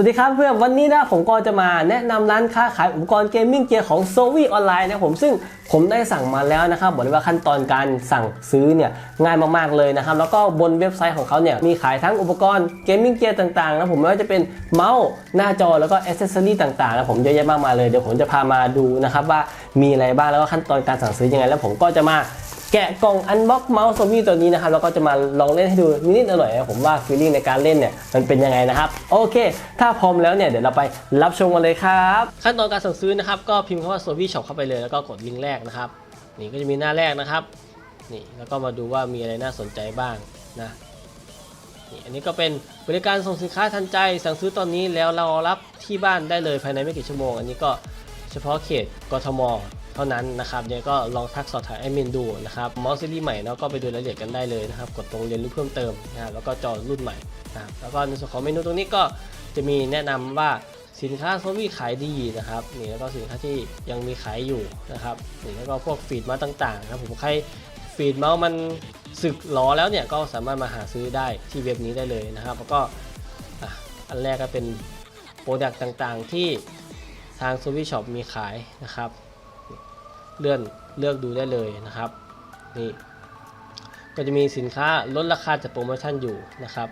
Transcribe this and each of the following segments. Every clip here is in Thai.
วัสดีครับเพื่อนวันนี้นะผมก็จะมาแนะนำร้านค้าขายอุปกรณ์เกมมิ่งเกียร์ของ s o v i ออนไลน์นะผมซึ่งผมได้สั่งมาแล้วนะครับบอกเลยว่าขั้นตอนการสั่งซื้อเนี่ยง่ายมากๆเลยนะครับแล้วก็บนเว็บไซต์ของเขาเนี่ยมีขายทั้งอุปกรณ์เกมมิ่งเกียร์ต่างๆนะผมไม่ว่าจะเป็นเมาส์หน้าจอแล้วก็อ c เซสซอรี่ต่างๆนะผมเยอะแยะมากมายเลยเดี๋ยวผมจะพามาดูนะครับว่ามีอะไรบ้างแล้วก็ขั้นตอนการสั่งซื้อยังไงแล้วผมก็จะมา แกะกล่องอันบ็อกเมาส์โซมี่ตัวนี้นะครับแล้วก็จะมาลองเล่นให้ดูนิดๆหน่อยๆนะผมว่าฟีลลิ่งในการเล่นเนี่ยมันเป็นยังไงนะครับ โอเค ถ้าพร้อมแล้วเนี่ยเดี๋ยวเราไปรับชมกันเลยครับ ขั้นตอนการสั่งซื้อนะครับก็พิมพ์คำว่าโซมี่ช็อปเข้าไปเลยแล้วก็กดลิงก์แรกนะครับ นี่ก็จะมีหน้าแรกนะครับ นี่แล้วก็มาดูว่ามีอะไรน่าสนใจบ้างนะนี่อันนี้ก็เป็นบริการส่งสินค้าทันใจ สั่งซื้อตอนนี้แล้วเรารับที่บ้านได้เลยภายในไม่กี่ชั่วโมง อันนี้ก็เฉพาะเขตกทม เท่านั้นนะครับเนี่ยก็ลองทักสอบถามแอดมินดูนะครับมอสซีรีส์ใหม่เนาะก็ไปดูรายละเอียดกันได้เลยนะครับ กดตรงเรียนรู้เพิ่มเติมนะครับแล้วก็จอรุ่นใหม่นะครับแล้วก็ในส่วนของเมนูตรงนี้ก็จะมีแนะนำว่าสินค้าโซวี่ขายดีนะครับนี่แล้วก็สินค้าที่ยังมีขายอยู่นะครับนี่แล้วก็พวกฟีดมาต่างๆนะผมใครฟีดเมาส์มันสึกหลอแล้วเนี่ยก็สามารถมาหาซื้อได้ที่เว็บนี้ได้เลยนะครับ แล้วก็อันแรกก็เป็นโปรดักต์ต่างๆที่ทางโซวี่ช็อปมีขายนะครับ เลื่อนเลือกดูได้เลยนะครับนี่ก็จะมีสินค้าลดราคาจากโปรโมชั่นอยู่นะครับ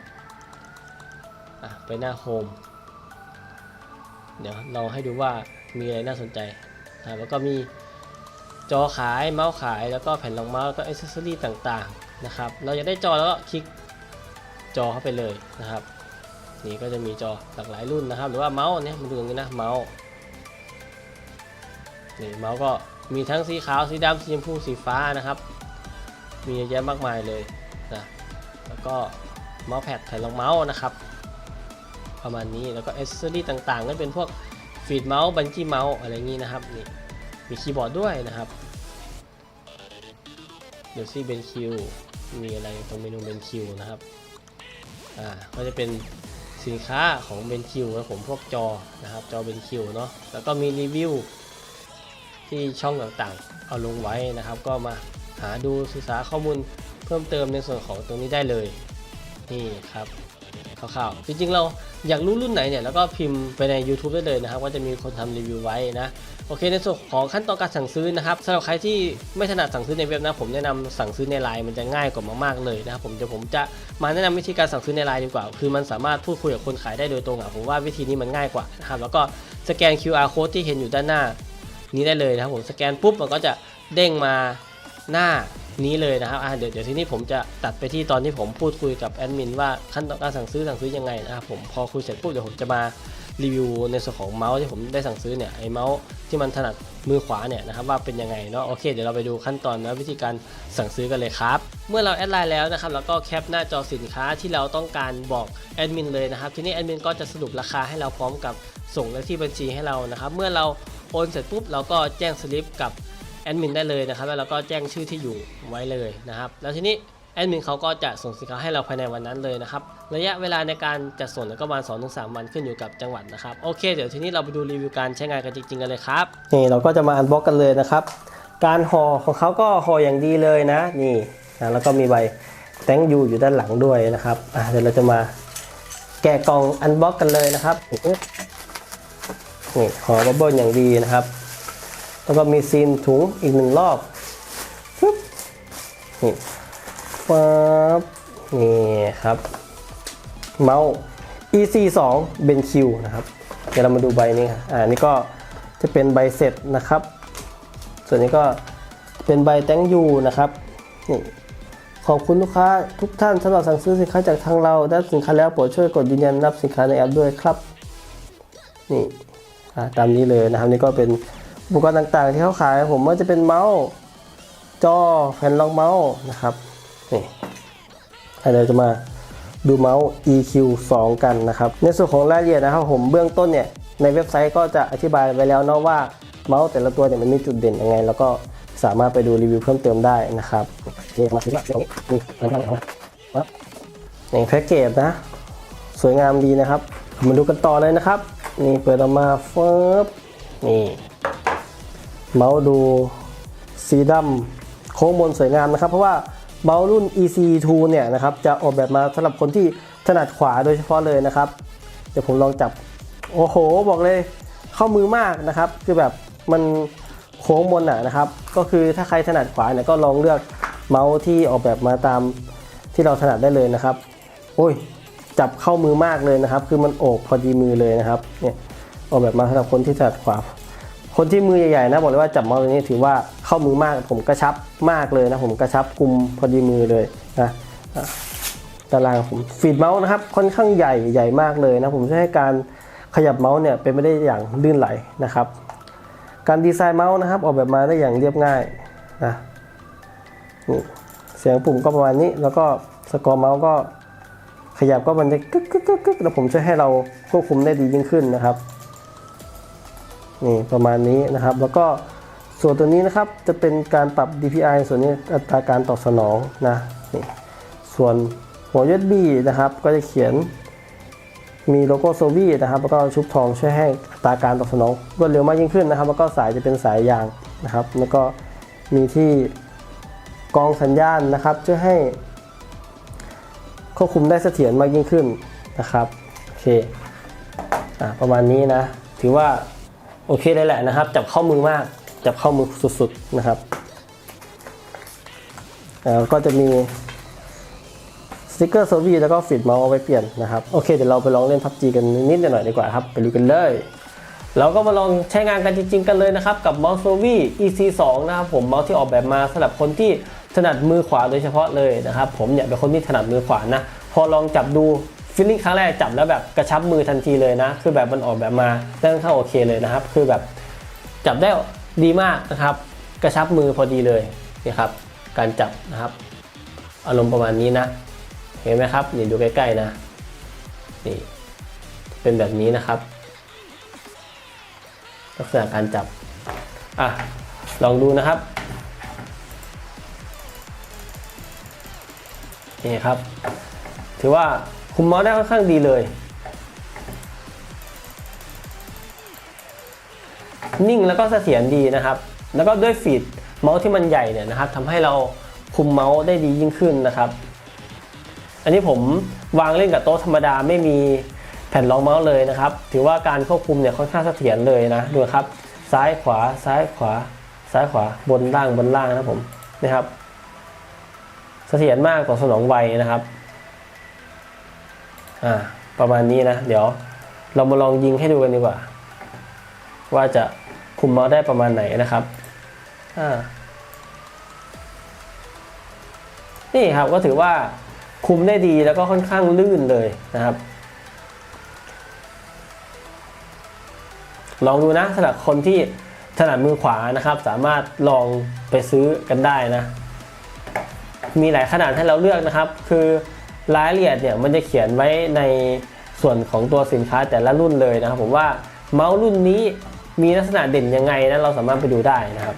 ไปหน้าโฮมเดี๋ยวเราให้ดูว่ามีอะไรน่าสนใจนะแล้วก็มีจอขายเมาส์ขายแล้วก็แผ่นรองเมาส์ก็อ c เซสซอรี่ต่างๆนะครับเราอยากได้จอแล้วก็คลิกจอเข้าไปเลยนะครับ นี่ก็จะมีจอหลากหลายรุ่นนะครับ หรือว่าเมาส์เนี่ยมาดูตรงนี้นะเมาส์นี่เมาส์ก็ มีทั้งสีขาวสีดำสีชมพูสีฟ้านะครับ มีเยอะแยะมากมายเลยนะแล้วก็เมาส์แพดแผ่นรองเมาส์นะครับ ประมาณนี้แล้วก็อ c เซสซอรี่ต่างๆก็เป็นพวกฟีดเมาส์บันจี้เมาส์อะไรอย่างนี้นะครับนี่มีคีย์บอร์ดด้วยนะครับเดี๋ยวซี่เบนคิวมีอะไรตรงเมนูเบนคิวนะครับอ่าก็จะเป็นสินค้าของเบนคิวนะผมพวกจอนะครับจอเบนคิวเนาะแล้วก็มีรีวิว ที่ช่องต่างๆ เอาลงไว้นะครับ ก็มาหาดูศึกษาข้อมูลเพิ่มเติมในส่วนของตรงนี้ได้เลยนี่ครับคร่าวๆจริงๆเราอยากรู้รุ่นไหนเนี่ยแล้วก็พิมพ์ไปใน YouTube ได้เลยนะครับว่าจะมีคนทำรีวิวไว้นะโอเคในส่วนของขั้นตอนการสั่งซื้อนะครับสำหรับใครที่ไม่ถนัดสั่งซื้อในเว็บนะผมแนะนำสั่งซื้อในไลน์มันจะง่ายกว่ามากๆเลยนะครับผมเดี๋ยวผมจะมาแนะนำวิธีการสั่งซื้อในไลน์ดีกว่า คือมันสามารถพูดคุยกับคนขายได้โดยตรงอะผมว่าวิธีนี้มันง่ายกว่านะครับแล้วก็สแกน QR code ที่เห็นอยู่ด้านหน้า นี้ได้เลยนะครับผมสแกนปุ๊บมันก็จะเด้งมาหน้านี้เลยนะครับอ่าเดี๋ยวเดี๋ยวทีนี้ผมจะตัดไปที่ตอนที่ผมพูดคุยกับแอดมินว่าขั้นตอนการสั่งซื้อสั่งซื้อยังไงนะครับผมพอคุยเสร็จปุ๊บเดี๋ยวผมจะมารีวิวในส่วนของเมาส์ที่ผมได้สั่งซื้อเนี่ยไอเมาส์ที่มันถนัดมือขวาเนี่ยนะครับว่าเป็นยังไงเนาะโอเคเดี๋ยวเราไปดูขั้นตอนและวิธีการสั่งซื้อกันเลยครับ เมื่อเราแอดไลน์แล้วนะครับแล้วก็แคปหน้าจอสินค้าที่เราต้องการบอกแอดมินเลยนะครับทีนี้แอดมินก็จะสรุปราคาให้เราพร้อมกับส่งเลขที่บัญชีให้เรานะครับเมื่อเรา โอนเสร็จปุ๊บเราก็แจ้งสลิปกับแอดมินได้เลยนะครับแล้วเราก็แจ้งชื่อที่อยู่ไว้เลยนะครับแล้วทีนี้แอดมินเขาก็จะส่งสินค้าให้เราภายในวันนั้นเลยนะครับระยะเวลาในการจัดส่งก็ประมาณ2-3วันขึ้นอยู่กับจังหวัดนะครับโอเค เดี๋ยวทีนี้เราไปดูรีวิวการใช้งานกันจริงๆกันเลยครับนี่เราก็จะมาอันบ็อกกันเลยนะครับการห่อของเขาก็ห่ออย่างดีเลยนะนี่นะแล้วก็มีใบแตงยูอยู่ด้านหลังด้วยนะครับเดี๋ยวเราจะมาแกะกล่องอันบ็อกกันเลยนะครับ นี่ห่อบับเบิ้ลอย่างดีนะครับ แล้วก็มีซีนถุงอีกหนึ่งรอบปึ๊บนี่ป๊บนี่ครับ เมาส์ EC 2 BenQ นะครับ เดี๋ยวเรามาดูใบนี้ครับอ่านี่ก็จะเป็นใบเสร็จนะครับ ส่วนนี้ก็เป็นใบแตงยูนะครับนี่ขอบคุณลูกค้าทุกท่านสำหรับสั่งซื้อสินค้าจากทางเราได้สินค้าแล้วโปรดช่วยกดยืนยันรับสินค้าในแอปด้วยครับนี่ ตามนี้เลยนะครับนี่ก็เป็นอุปกรณ์ต่างๆ ที่เขาขายผมว่าจะเป็นเมาส์จอแผ่นรองเมาส์นะครับนี่เดี๋ยวจะมาดูเมาส์ EQ 2 กันนะครับในส่วนของรายละเอียดนะครับผมเบื้องต้นเนี่ยในเว็บไซต์ก็จะอธิบายไว้แล้วเนาะว่าเมาส์แต่ละตัวเนี่ยมันมีจุดเด่นยังไง แล้วก็สามารถไปดูรีวิวเพิ่มเติมได้นะครับโอเคมาถึงแล้วนี่มาตั้งเอาครับนี่แพ็กเกจนะ สวยงามดีนะครับ มาดูกันต่อเลยนะครับ นี่เปิดออกมาเฟิบนี่เมาส์ดูสีดำโค้งบนสวยงามนะครับ เพราะว่าเมาส์รุ่น EC2 เนี่ยนะครับจะออกแบบมาสำหรับคนที่ถนัดขวาโดยเฉพาะเลยนะครับ เดี๋ยวผมลองจับ โอ้โห บอกเลยเข้ามือมากนะครับ คือแบบมันโค้งบนอะนะครับ ก็คือถ้าใครถนัดขวาเนี่ยก็ลองเลือกเมาส์ที่ออกแบบมาตามที่เราถนัดได้เลยนะครับ โอ้ย จับเข้ามือมากเลยนะครับ คือมันโอบพอดีมือเลยนะครับเนี่ยออกแบบมาสำหรับคนที่ถนัดขวาคนที่มือใหญ่ๆนะบอกเลยว่าจับเมาส์ตัวนี้ถือว่าเข้ามือมากผมกระชับมากเลยนะผมกระชับกลุ่มพอดีมือเลยนะตารางผมฟีดเมาส์นะครับค่อนข้างใหญ่ใหญ่มากเลยนะผมจะให้การขยับเมาส์เนี่ยเป็นไปได้อย่างลื่นไหลนะครับ การดีไซน์เมาส์นะครับ ออกแบบมาได้อย่างเรียบง่ายนะนี่เสียงปุ่มก็ประมาณนี้ แล้วก็สกอร์เมาส์ก็ ขยับก็มันจะกึกกึกกึกกึกแล้วผมจะให้เราควบคุมได้ดียิ่งขึ้นนะครับนี่ประมาณนี้นะครับ แล้วก็ส่วนตัวนี้นะครับจะเป็นการปรับ DPI ส่วนนี้อัตราการตอบสนองนะนี่ส่วนหัว USB นะครับ ก็จะเขียนมีโลโก้โซวีนะครับ แล้วก็ชุบทองช่วยให้อัตราการตอบสนองรวดเร็วมากยิ่งขึ้นนะครับ แล้วก็สายจะเป็นสายยางนะครับ แล้วก็มีที่กองสัญญาณนะครับช่วยให้ ควบคุมได้เสถียรมากยิ่งขึ้นนะครับโอเคอประมาณนี้นะ ถือว่าโอเคเลยแหละนะครับ จับเข้ามือมาก จับเข้ามือสุดๆนะครับแล้วก็จะมีสติกเกอร์โซวีแล้วก็ฟิดเมาส์เอาไว้เปลี่ยนนะครับ โอเคเดี๋ยวเราไปลองเล่นพับจีกันนิดหน่อยดีกว่าครับ ไปดูกันเลยเราก็มาลองใช้งานกันจริงๆกันเลยนะครับ กับเมาส์โซวี EC2 นะครับผมเมาส์ที่ออกแบบมาสำหรับคนที่ ถนัดมือขวาโดยเฉพาะเลยนะครับผมเนี่ยเป็นคนที่ถนัดมือขวานะพอลองจับดูฟีลลิ่งครั้งแรกจับแล้วแบบกระชับมือทันทีเลยนะ คือแบบมันออกแบบมาได้ค่อนข้างโอเคเลยนะครับ คือแบบจับได้ดีมากนะครับ กระชับมือพอดีเลยนี่ครับ การจับนะครับ อารมณ์ประมาณนี้นะ เห็นไหมครับนี่ดูใกล้ๆนะนี่เป็นแบบนี้นะครับ ลักษณะการจับอะลองดูนะครับ นี่ครับ ถือว่าคุมเมาส์ได้ค่อนข้างดีเลย นิ่งแล้วก็เสถียรดีนะครับ แล้วก็ด้วยฟีดเมาส์ที่มันใหญ่เนี่ยนะครับทำให้เราคุมเมาส์ได้ดียิ่งขึ้นนะครับ อันนี้ผมวางเล่นกับโต๊ะธรรมดาไม่มีแผ่นรองเมาส์เลยนะครับ ถือว่าการควบคุมเนี่ยค่อนข้างเสถียรเลยนะดูครับ ซ้ายขวาซ้ายขวา ซ้ายขวาบนล่างบนล่างนะผมนะครับ เสถียรมากกว่าสนองไวนะครับอ่าประมาณนี้นะ เดี๋ยวเรามาลองยิงให้ดูกันดีกว่า ว่าจะคุมเมาส์ได้ประมาณไหนนะครับอ่านี่ครับก็ถือว่าคุมได้ดีแล้วก็ค่อนข้างลื่นเลยนะครับ ลองดูนะสำหรับคนที่ถนัดมือขวานะครับ สามารถลองไปซื้อกันได้นะ มีหลายขนาดให้เราเลือกนะครับ คือรายละเอียดเนี่ยมันจะเขียนไว้ในส่วนของตัวสินค้าแต่ละรุ่นเลยนะครับ ผมว่าเมาส์รุ่นนี้มีลักษณะเด่นยังไงนะเราสามารถไปดูได้นะครับ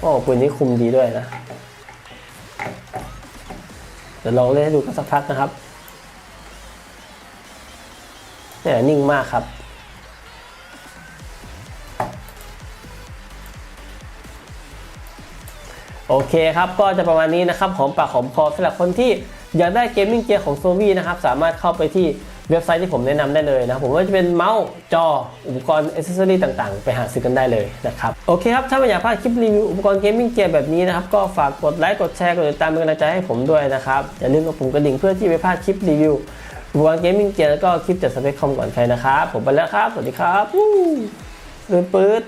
โอ้ปืนนี้คุมดีด้วยนะเดี๋ยวลองเล่นให้ดูกันสักพักนะครับเนี่ยนิ่งมากครับ โอเคครับ ก็จะประมาณนี้นะครับหอมปากหอมคอสำหรับคนที่อยากได้เกมมิ่งเกียร์ของโซวี่นะครับ สามารถเข้าไปที่เว็บไซต์ที่ผมแนะนำได้เลยนะครับผมว่าจะเป็นเมาส์จอ อุปกรณ์อิสเซอรี่ต่างๆ ไปหาซื้อกันได้เลยนะครับ โอเคครับ ถ้าไม่อยากพลาดคลิปรีวิวอุปกรณ์เกมมิ่งเกียร์แบบนี้นะครับ ก็ฝากกดไลค์กดแชร์กดติดตามเป็นกำลังใจให้ผมด้วยนะครับ อย่าลืมกดปุ่มกระดิ่งเพื่อที่ไม่พลาดคลิปรีวิวอุปกรณ์เกมมิ่งเกียร์แล้วก็คลิปจัดสเปคคอมก่อนใครนะครับผมไปแล้วครับสวัสดีครับปื๊ด